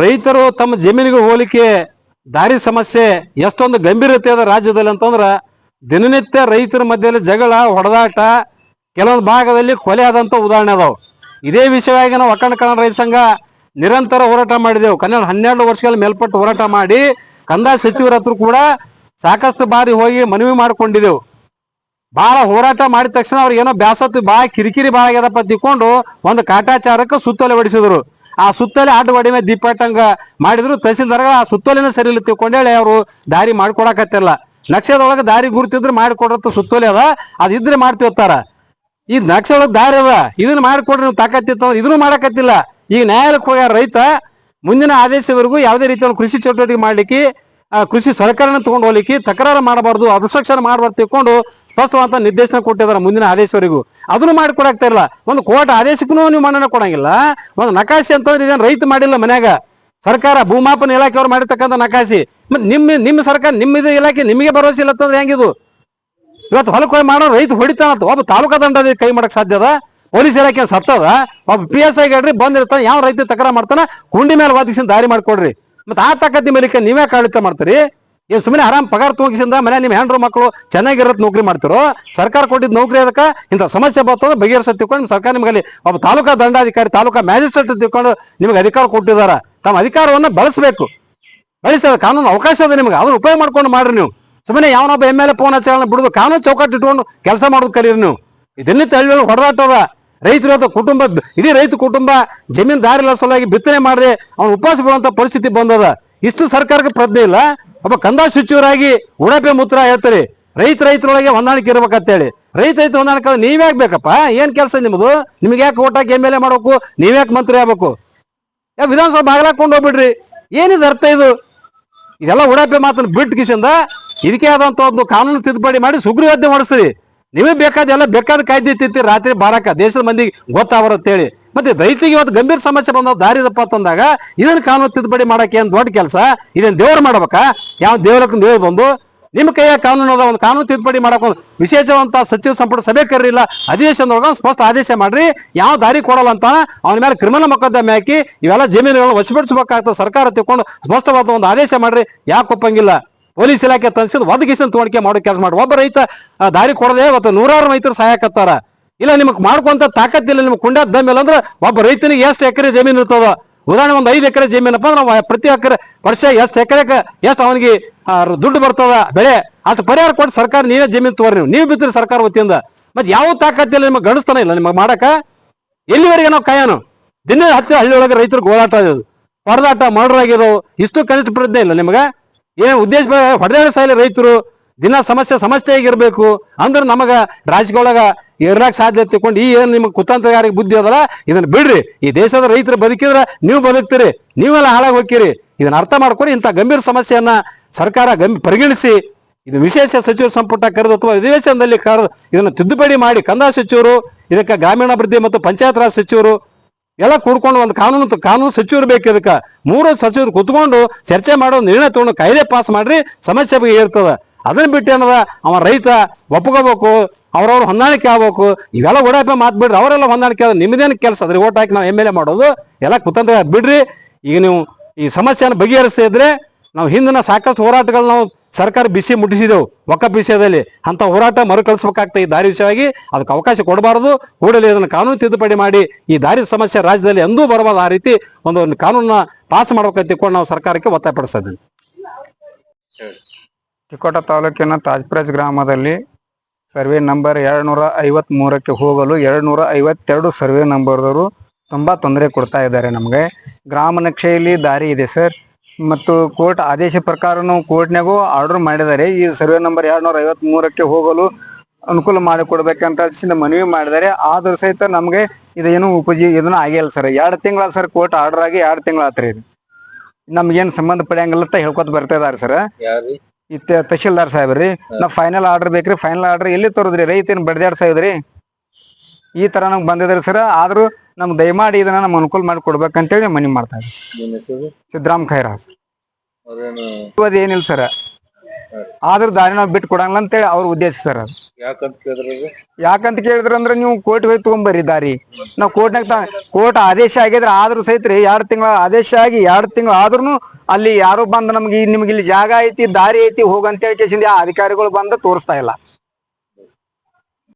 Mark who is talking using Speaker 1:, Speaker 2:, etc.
Speaker 1: ರೈತರು ತಮ್ಮ ಜಮೀನಿಗೆ ಹೋಲಿಕೆ ದಾರಿ ಸಮಸ್ಯೆ ಎಷ್ಟೊಂದು ಗಂಭೀರತೆ ಅದ ರಾಜ್ಯದಲ್ಲಿ ಅಂತಂದ್ರ ದಿನನಿತ್ಯ ರೈತರ ಮಧ್ಯದಲ್ಲಿ ಜಗಳ, ಹೊಡೆದಾಟ, ಕೆಲವೊಂದು ಭಾಗದಲ್ಲಿ ಕೊಲೆ ಆದಂತ ಉದಾಹರಣೆ ಅದಾವ. ಇದೇ ವಿಷಯವಾಗಿ ನಾವು ಅಖಂಡ ಕನ್ನಡ ರೈತ ಸಂಘ ನಿರಂತರ ಹೋರಾಟ ಮಾಡಿದೆವು. ಕನ್ನಡ ಹನ್ನೆರಡು ವರ್ಷಗಳ ಮೇಲ್ಪಟ್ಟು ಹೋರಾಟ ಮಾಡಿ ಕಂದಾಯ ಸಚಿವರ ಹತ್ರ ಕೂಡ ಸಾಕಷ್ಟು ಬಾರಿ ಹೋಗಿ ಮನವಿ ಮಾಡಿಕೊಂಡಿದ್ದೆವು ಬಹಳ ಹೋರಾಟ ಮಾಡಿದ ತಕ್ಷಣ ಅವ್ರಿಗೆ ಏನೋ ಬ್ಯಾಸತ್ತು ಭಾಳ ಕಿರಿಕಿರಿ ಭಾಳ ಆಗ್ಯದಪ್ಪ ತಿಕ್ಕೊಂಡು ಒಂದು ಕಾಟಾಚಾರಕ್ಕೆ ಸುತ್ತೋಲೆ ಹೊಡಿಸಿದ್ರು ಆ ಸುತ್ತಲೇ ಆಟ ಒಡಿಮೆ ಮೇಲೆ ದೀಪಾಟಂಗ ಮಾಡಿದ್ರು, ತಹಸೀಲ್ದಾರ್ಗಳು ಆ ಸುತ್ತೋಲಿನ ಸರಿ ಇಲ್ಲ ತಿಳ್ಕೊಂಡೇಳಿ ಅವರು ದಾರಿ ಮಾಡ್ಕೊಡಕತ್ತಿಲ್ಲ ನಕ್ಷದೊಳಗೆ ದಾರಿ ಗುರುತಿದ್ರೆ ಮಾಡಿಕೊಡತ್ತ ಸುತ್ತೋಲೆ ಅದ ಅದಿದ್ರೆ ಮಾಡ್ತಿರ್ತಾರ ಈ ನಕ್ಷ ಒಳಗೆ ದಾರಿ ಅದ, ಇದನ್ನ ಮಾಡಿಕೊಡ್ರಿ ನೀವು ತಾಕತ್ತಿತ್ತಂದ್ರೆ ಇದನ್ನು ಮಾಡಕತ್ತಿಲ್ಲ. ಈಗ ನ್ಯಾಯಾಲಯಕ್ಕೆ ಹೋಗ್ಯಾರ ರೈತ, ಮುಂದಿನ ಆದೇಶವರೆಗೂ ಯಾವುದೇ ರೀತಿಯ ಕೃಷಿ ಚಟುವಟಿಕೆ ಮಾಡ್ಲಿಕ್ಕೆ ಕೃಷಿ ಸಹಕಾರನ ತಗೊಂಡು ಹೋಗ್ಲಿಕ್ಕೆ ತಕರಾರು ಮಾಡಬಾರ್ದು, ಅಬ್ಸ್ಟ್ರಕ್ಷನ್ ಮಾಡಬಾರ್ದು ತಿಳ್ಕೊಂಡು ಸ್ಪಷ್ಟವಾದ ನಿರ್ದೇಶನ ಕೊಟ್ಟಿದ್ದಾರೆ ಮುಂದಿನ ಆದೇಶವರೆಗೂ. ಅದನ್ನು ಮಾಡಿಕೊಡಾಕ್ತಾ ಇಲ್ಲ ಒಂದು ಕೋರ್ಟ್ ಆದೇಶಕ್ಕೂ ನೀವು ಮನ್ನಣೆ ಕೊಡಂಗಿಲ್ಲ. ಒಂದು ನಕಾಶೆ ಅಂತಂದ್ರೆ ಇದೇನು ರೈತ ಮಾಡಿಲ್ಲ ಮನ್ಯಾಗ? ಸರ್ಕಾರ ಭೂಮಾಪನ ಇಲಾಖೆಯವ್ರು ಮಾಡಿರ್ತಕ್ಕಂಥ ನಕಾಶಿ. ಮತ್ತೆ ನಿಮ್ಮ ನಿಮ್ಮ ಸರ್ಕಾರ ನಿಮ್ಮ ಇದು ಇಲಾಖೆ ನಿಮಗೆ ಭರವಸೆ ಇಲ್ಲ ಅಂತಂದ್ರೆ ಹೆಂಗಿದು? ಇವತ್ತು ಹೊಲಕ್ಕೆ ಹೋಗಿ ಮಾಡೋ ರೈತ ಹೊಡಿತಾನಂತ ಒಬ್ಬ ತಾಲೂಕಾ ದಂಡ ಕೈ ಮಾಡಕ್ ಸಾಧ್ಯ ಅದ? ಪೊಲೀಸ್ ಇಲಾಖೆ ಸತ್ತದ? ಒಬ್ಬ ಪಿ ಎಸ್ ಐ ಬಂದಿರ್ತಾನೆ, ಯಾವ ರೈತ ತಕರ ಮಾಡ್ತಾನೆ? ಕುಂಡಿ ಮೇಲೆ ವಾದಿಸಿ ದಾರಿ ಮಾಡ್ಕೊಡ್ರಿ. ಮತ್ತೆ ಆ ತಾಕತ್ತಿ ಮೇಲೆ ನೀವೇ ಆಡಳಿತ ಮಾಡ್ತೀರಿ? ಏನ್ ಸುಮ್ಮನೆ ಆರಾಮ್ ಪಗಾರ ತೋಗಿಸಿಂದ ಮನೆ ನಿಮ್ಮ ಹೆಂಡ್ರು ಮಕ್ಕಳು ಚೆನ್ನಾಗಿರತ್ ನೌಕರಿ ಮಾಡ್ತಿರೋ? ಸರ್ಕಾರ ಕೊಟ್ಟಿದ್ ನೌಕರಿ ಅದಕ್ಕೆ ಇಂಥ ಸಮಸ್ಯೆ ಬರ್ತದೆ ಬಗೆಹರಿಸ ತಿಳ್ಕೊಂಡು ಸರ್ಕಾರ ನಿಮಗೆ ಒಬ್ಬ ತಾಲೂಕಾ ದಂಡಾಧಿಕಾರಿ, ತಾಲೂಕಾ ಮ್ಯಾಜಿಸ್ಟ್ರೇಟ್ ತಿಳ್ಕೊಂಡು ನಿಮಗೆ ಅಧಿಕಾರ ಕೊಟ್ಟಿದ್ದಾರೆ ತಮ್ಮ ಅಧಿಕಾರವನ್ನ ಬಳಸಬೇಕು. ಬಳಸಿ ಕಾನೂನು ಅವಕಾಶ ಅದ ನಿಮಗೆ. ಅದನ್ನ ಉಪಯೋಗ ಮಾಡ್ಕೊಂಡು ಮಾಡ್ರಿ ನೀವು. ಸುಮ್ಮನೆ ಯಾವನೊಬ್ಬ ಎಂ ಎಲ್ ಎ ಫೋನ್ ಹಚ್ಚಾಳ ಬಿಡುದು ಕಾನೂನು ಚೌಕಟ್ಟು ಇಟ್ಕೊಂಡು ಕೆಲಸ ಮಾಡೋದು ಕಲೀರಿ ನೀವು. ಇದನ್ನೇ ತಳ್ಳಿ ಹೊಡೆದಾಟದ. ರೈತರು ಕುಟುಂಬ, ಇಡೀ ರೈತ ಕುಟುಂಬ ಜಮೀನ್ ದಾರಿಲ ಸಲುವಾಗಿ ಬಿತ್ತನೆ ಮಾಡದೆ ಅವ್ನು ಉಪವಾಸ ಬೀಳುವಂತ ಪರಿಸ್ಥಿತಿ ಬಂದದ. ಇಷ್ಟು ಸರ್ಕಾರಕ್ಕೆ ಪ್ರಜ್ಞೆ ಇಲ್ಲ. ಒಬ್ಬ ಕಂದ ಸಚಿವರಾಗಿ ಉಡಪೆ ಮೂತ್ರ ಹೇಳ್ತಾರೆ, ರೈತ ರೈತರೊಳಗೆ ಹೊಂದಾಣಿಕೆ ಇರ್ಬೇಕಂತೇಳಿ. ರೈತ ರೈತ ಹೊಂದಾಣಿಕೆ ಆದ್ರೆ ನೀವ್ ಯಾಕೆ ಬೇಕಪ್ಪ? ಏನ್ ಕೆಲಸ ನಿಮ್ಮದು ನಿಮ್ಗೆ ಯಾಕೆ ಓಟ್ ಹಾಕಿ ಎಂ ಎಲ್ ಎ ಮಾಡ್ಬೇಕು? ನೀವ್ ಯಾಕೆ ಮಂತ್ರಿ ಆಗ್ಬೇಕು? ಯಾ ವಿಧಾನಸಭೆ ಬಾಗ್ಲಾಕೊಂಡು ಹೋಗ್ಬಿಡ್ರಿ. ಏನಿದು ಅರ್ಥ ಇದು? ಇದೆಲ್ಲ ಉಡಾಪೆ ಮಾತನ್ನು ಬಿಟ್ಟು ಕಿಸಿಂದ ಇದಕ್ಕೆ ಆದಂತ ಒಂದು ಕಾನೂನು ತಿದ್ದುಪಡಿ ಮಾಡಿ ಸುಗ್ರೀವಾಜ್ಞೆ ಮಾಡಿಸ್ರಿ ನೀವೇ ಬೇಕಾದ ಎಲ್ಲ ಬೇಕಾದ ಕಾಯ್ದೆ ತಿಂತೀರಿ ರಾತ್ರಿ ಬಾರಕ. ದೇಶದ ಮಂದಿಗೆ ಗೊತ್ತಾವರ ಅಂತೇಳಿ. ಮತ್ತೆ ರೈತರಿಗೆ ಇವತ್ತು ಗಂಭೀರ ಸಮಸ್ಯೆ ಬಂದ ದಾರಿದಪ್ಪ ಅಂತಂದಾಗ ಇದನ್ನ ಕಾನೂನು ತಿದ್ದುಪಡಿ ಮಾಡಕ್ಕೆ ಏನು ದೊಡ್ಡ ಕೆಲಸ? ಇದನ್ನ ದೇವ್ರು ಮಾಡ್ಬೇಕಾ? ಯಾವ ದೇವ್ರಕ್ಕ ದೇವ್ರು ಬಂದು? ನಿಮ್ಮ ಕೈಯ ಕಾನೂನು ಅದ, ಒಂದು ಕಾನೂನು ತಿದ್ದುಪಡಿ ಮಾಡಕ್ ಒಂದು ವಿಶೇಷವಂತ ಸಚಿವ ಸಂಪುಟ ಸಭೆ ಕರೀರಿಲ್ಲ. ಅಧಿವೇಶನದೊಳಗ ಸ್ಪಷ್ಟ ಆದೇಶ ಮಾಡ್ರಿ. ಯಾವ ದಾರಿ ಕೊಡಲ್ಲ ಅಂತ ಅವನ ಮೇಲೆ ಕ್ರಿಮಿನಲ್ ಮೊಕದ್ದಮೆ ಹಾಕಿ, ಇವೆಲ್ಲ ಜಮೀನುಗಳನ್ನ ವಶಪಡಿಸಬೇಕಾಗ್ತದೆ. ಸರ್ಕಾರ ತಿಳ್ಕೊಂಡು ಸ್ಪಷ್ಟವಾದ ಒಂದು ಆದೇಶ ಮಾಡ್ರಿ. ಯಾಕೆ ಒಪ್ಪಂಗಿಲ್ಲ? ಪೊಲೀಸ್ ಇಲಾಖೆ ತನ್ಸಿದ್ ಒದಗಿಸಿದ ತೋಣಿಕೆ ಮಾಡೋ ಕೆಲಸ ಮಾಡಿ ಒಬ್ಬ ರೈತ ದಾರಿ ಕೊಡದೆ ಇವತ್ತು ನೂರಾರು ರೈತರು ಸಹಾಯಕತ್ತಾರ ಇಲ್ಲ, ನಿಮಗೆ ಮಾಡ್ಕೊಂತ ತಾಕತ್ತಿಲ್ಲ ನಿಮ್ಗೆ ಕುಂಡ ಮೇಲೆ ಅಂದ್ರೆ ಒಬ್ಬ ರೈತನಿಗೆ ಎಷ್ಟು ಎಕರೆ ಜಮೀನು ಇರ್ತದ? ಉದಾಹರಣೆ ಒಂದು ಐದು ಎಕರೆ ಜಮೀನಪ್ಪ ಅಂದ್ರೆ ಪ್ರತಿ ಎಕರೆ, ವರ್ಷ ಎಷ್ಟು ಎಕರೆಗೆ ಎಷ್ಟು ಅವನಿಗೆ ದುಡ್ಡು ಬರ್ತದ ಬೆಳೆ? ಅಷ್ಟು ಪರಿಹಾರ ಕೊಟ್ಟು ಸರ್ಕಾರ ನೀವೇ ಜಮೀನು ತೋರಿ ನೀವು. ನೀವು ಬಿದ್ದರೆ ಸರ್ಕಾರ ವತಿಯಿಂದ. ಮತ್ತೆ ಯಾವ ತಾಕತ್ತಿಲ್ಲ, ನಿಮಗೆ ಗಣಿಸ್ತಾನೆ ಇಲ್ಲ, ನಿಮಗೆ ಮಾಡಕ? ಎಲ್ಲಿವರೆಗೆ ನಾವು ಕಾಯೋನು? ದಿನ ಹತ್ತು ಹಳ್ಳಿಯೊಳಗೆ ರೈತರು ಗೋಳಾಟ ಇದು ಹೊಡೆದಾಟ, ಮರ್ಡರ್ ಆಗಿರೋ ಇಷ್ಟು ಕನಿಷ್ಠ ಪ್ರಜ್ಞೆ ಇಲ್ಲ ನಿಮಗೆ? ಏನೇ ಉದ್ದೇಶ ಹೊಡೆದಾಡ ಸಾಯಿಲ್ಲ ರೈತರು. ದಿನ ಸಮಸ್ಯೆ ಸಮಸ್ಯೆ ಆಗಿರ್ಬೇಕು. ಅಂದ್ರೆ ನಮಗ ರಾಜಕೀಯೊಳಗ ಇರ್ಲಾಕ್ ಸಾಧ್ಯ ತಿಳ್ಕೊಂಡು ಈ ಏನ್ ನಿಮ್ಗೆ ಕುತಂತ್ರಗಾರಿಗೆ ಬುದ್ಧಿ ಅದಲ್ಲ? ಇದನ್ನ ಬಿಡ್ರಿ. ಈ ದೇಶದ ರೈತರು ಬದುಕಿದ್ರೆ ನೀವು ಬದುಕ್ತೀರಿ. ನೀವೆಲ್ಲ ಹಾಳಾಗಿ ಹೋಗ್ತೀರಿ. ಇದನ್ನ ಅರ್ಥ ಮಾಡ್ಕೊಂಡು ಇಂಥ ಗಂಭೀರ ಸಮಸ್ಯೆಯನ್ನ ಸರ್ಕಾರ ಗಂಭೀರ ಪರಿಗಣಿಸಿ. ಇದು ವಿಶೇಷ ಸಚಿವ ಸಂಪುಟ ಕರೆದು ಅಥವಾ ಅಧಿವೇಶನದಲ್ಲಿ ಕರೆದು ಇದನ್ನು ತಿದ್ದುಪಡಿ ಮಾಡಿ. ಕಂದಾಯ ಸಚಿವರು, ಇದಕ್ಕೆ ಗ್ರಾಮೀಣಾಭಿವೃದ್ಧಿ ಮತ್ತು ಪಂಚಾಯತ್ ರಾಜ್ ಸಚಿವರು ಎಲ್ಲ ಕೂಡ್ಕೊಂಡು ಒಂದು ಕಾನೂನು ಕಾನೂನು ಸಚಿವರು ಬೇಕು ಇದಕ್ಕೆ. ಮೂರು ಸಚಿವರು ಕುತ್ಕೊಂಡು ಚರ್ಚೆ ಮಾಡೋ ನಿರ್ಣಯ ತಗೊಂಡು ಕಾಯ್ದೆ ಪಾಸ್ ಮಾಡ್ರಿ ಸಮಸ್ಯೆ ಬಗ್ಗೆ ಇರ್ತದೆ ಅದನ್ನ ಬಿಟ್ಟು ಏನದ? ಅವ ರೈತ ಒಪ್ಕೋಬೇಕು, ಅವ್ರವ್ರು ಹೊಂದಾಣಿಕೆ ಆಗ್ಬೇಕು. ಇವೆಲ್ಲ ಓಡಾಪ ಮಾತು ಬಿಡ್ರಿ. ಅವರೆಲ್ಲ ಹೊಂದಾಣಿಕೆ ಆದ್ರೆ ನಿಮ್ಮದೇನು ಕೆಲಸ? ಅದ್ರಿ ಓಟ್ ಹಾಕಿ ನಾವು ಎಂ ಎಲ್ ಎ ಮಾಡೋದು. ಎಲ್ಲ ಕುತಂತ್ರ ಬಿಡ್ರಿ ಈಗ ನೀವು ಈ ಸಮಸ್ಯೆಯನ್ನು ಬಗೆಹರಿಸ್ತಾ ಇದ್ರೆ ನಾವು ಹಿಂದಿನ ಸಾಕಷ್ಟು ಹೋರಾಟಗಳು ನಾವು ಸರ್ಕಾರ ಬಿಸಿ ಮುಟ್ಟಿಸಿದೆವು. ಒಕ್ಕ ವಿಷಯದಲ್ಲಿ ಅಂತ ಹೋರಾಟ ಮರುಕಳಿಸಬೇಕಾಗ್ತದೆ ಈ ದಾರಿ ವಿಷಯವಾಗಿ ಅದಕ್ಕೆ ಅವಕಾಶ ಕೊಡಬಾರದು. ಕೂಡಲೇ ಇದನ್ನು ಕಾನೂನು ತಿದ್ದುಪಡಿ ಮಾಡಿ ಈ ದಾರಿ ಸಮಸ್ಯೆ ರಾಜ್ಯದಲ್ಲಿ ಎಂದೂ ಬರಬಾರ್ದು. ಆ ರೀತಿ ಒಂದು ಒಂದು ಕಾನೂನನ್ನ ಪಾಸ್ ಮಾಡಬೇಕಂತ ತಿಳ್ಕೊಂಡು ನಾವು ಸರ್ಕಾರಕ್ಕೆ ಒತ್ತಾಯಪಡಿಸ್ತಾ ಇದ್ದೀವಿ
Speaker 2: ತಿಕೋಟ ತಾಲೂಕಿನ ತಾಜ್ಪುರಜ್ ಗ್ರಾಮದಲ್ಲಿ ಸರ್ವೆ ನಂಬರ್ ಎರಡು ನೂರ ಐವತ್ತ್ ಮೂರಕ್ಕೆ ಹೋಗಲು ಎರಡು ನೂರ ಐವತ್ತೆರಡು ಸರ್ವೆ ನಂಬರ್ದವರು ತುಂಬ ತೊಂದರೆ ಕೊಡ್ತಾ ಇದ್ದಾರೆ ನಮಗೆ. ಗ್ರಾಮ ನಕ್ಷೆಯಲ್ಲಿ ದಾರಿ ಇದೆ ಸರ್. ಮತ್ತು ಕೋರ್ಟ್ ಆದೇಶ ಪ್ರಕಾರನು ಕೋರ್ಟ್ನಾಗೂ ಆರ್ಡರ್ ಮಾಡಿದ್ದಾರೆ. ಈ ಸರ್ವೆ ನಂಬರ್ ಎರಡು ನೂರ ಐವತ್ ಮೂರಕ್ಕೆ ಹೋಗಲು ಅನುಕೂಲ ಮಾಡಿಕೊಡ್ಬೇಕಂತ ಮನವಿ ಮಾಡಿದ್ದಾರೆ. ಆದರೂ ಸಹಿತ ನಮಗೆ ಇದೇನು ಉಪಜಿ ಇದನ್ನ ಆಗಿಲ್ಲ ಸರ್. ಎರಡು ತಿಂಗಳ ಸರ್ ಕೋರ್ಟ್ ಆರ್ಡರ್ ಆಗಿ ಎರಡು ತಿಂಗಳ ಆತ್ರಿ ಇದು. ನಮ್ಗೇನು ಸಂಬಂಧ ಪಡೆಯಂಗಿಲ್ಲ ಅಂತ ಹೇಳ್ಕೊತ ಬರ್ತಾ ಇದಾರೆ ಸರ್.
Speaker 3: ಇತ್ತ
Speaker 2: ತಹಶೀಲ್ದಾರ್ ಸಾಹೇಬ್ ರೀ ನಾವು ನಾವ್ ಫೈನಲ್ ಆರ್ಡರ್ ಬೇಕ್ರಿ. ಫೈನಲ್ ಆರ್ಡರ್ ಎಲ್ಲಿ ತೋರಿದ್ರಿ? ರೈತ ಏನ್ ಬಡ್ದಾಡ್ಸಾ ಇದ್ರಿ ಈ ತರ ನಮ್ಗೆ ಬಂದಿದ್ರಿ ಸರ್. ಆದ್ರೂ ನಮ್ಗೆ ದಯಮಾಡಿ ಇದನ್ನ ನಮ್ಗೆ ಅನುಕೂಲ ಮಾಡಿ ಕೊಡ್ಬೇಕಂತೇಳಿ ಮನವಿ ಮಾಡ್ತಾ ಇದ್ದೀವಿ
Speaker 3: ನಿಮ್ಮ ಹೆಸರು?
Speaker 2: ಸಿದ್ದರಾಮ್ ಖೈರಾ
Speaker 3: ಸರ್
Speaker 2: ಏನಿಲ್ಲ ಸರ್. ಆದ್ರ ದಾರಿ ನಾವು ಬಿಟ್ಟು ಕೊಡಂಗಿಲ್ಲ ಅಂತೇಳಿ ಅವ್ರ ಉದ್ದೇಶ ಸರ್ ಅದು.
Speaker 3: ಯಾಕಂತ ಕೇಳಿದ್ರಿ
Speaker 2: ಯಾಕಂತ ಕೇಳಿದ್ರ ಅಂದ್ರೆ ನೀವು ಕೋರ್ಟ್ ಹೋಗಿ ತಗೊಂಬರ್ರಿ ದಾರಿ. ನಾವು ಕೋರ್ಟ್ನಾಗ ಕೋರ್ಟ್ ಆದೇಶ ಆಗಿದ್ರೆ ಆದ್ರೂ ಸಹಿತ ರೀ ಎರಡು ತಿಂಗಳ ಆದೇಶ ಆಗಿ ಎರಡು ತಿಂಗಳು ಆದ್ರೂ ಅಲ್ಲಿ ಯಾರು ಬಂದು ನಮ್ಗೆ ಈ- ನಿಮ್ಗೆ ಇಲ್ಲಿ ಜಾಗ ಐತಿ ದಾರಿ ಐತಿ ಹೋಗಂತ ಕೇಸಿಂದ ಆ ಅಧಿಕಾರಿಗಳು ಬಂದು ತೋರಿಸ್ತಾ ಇಲ್ಲ.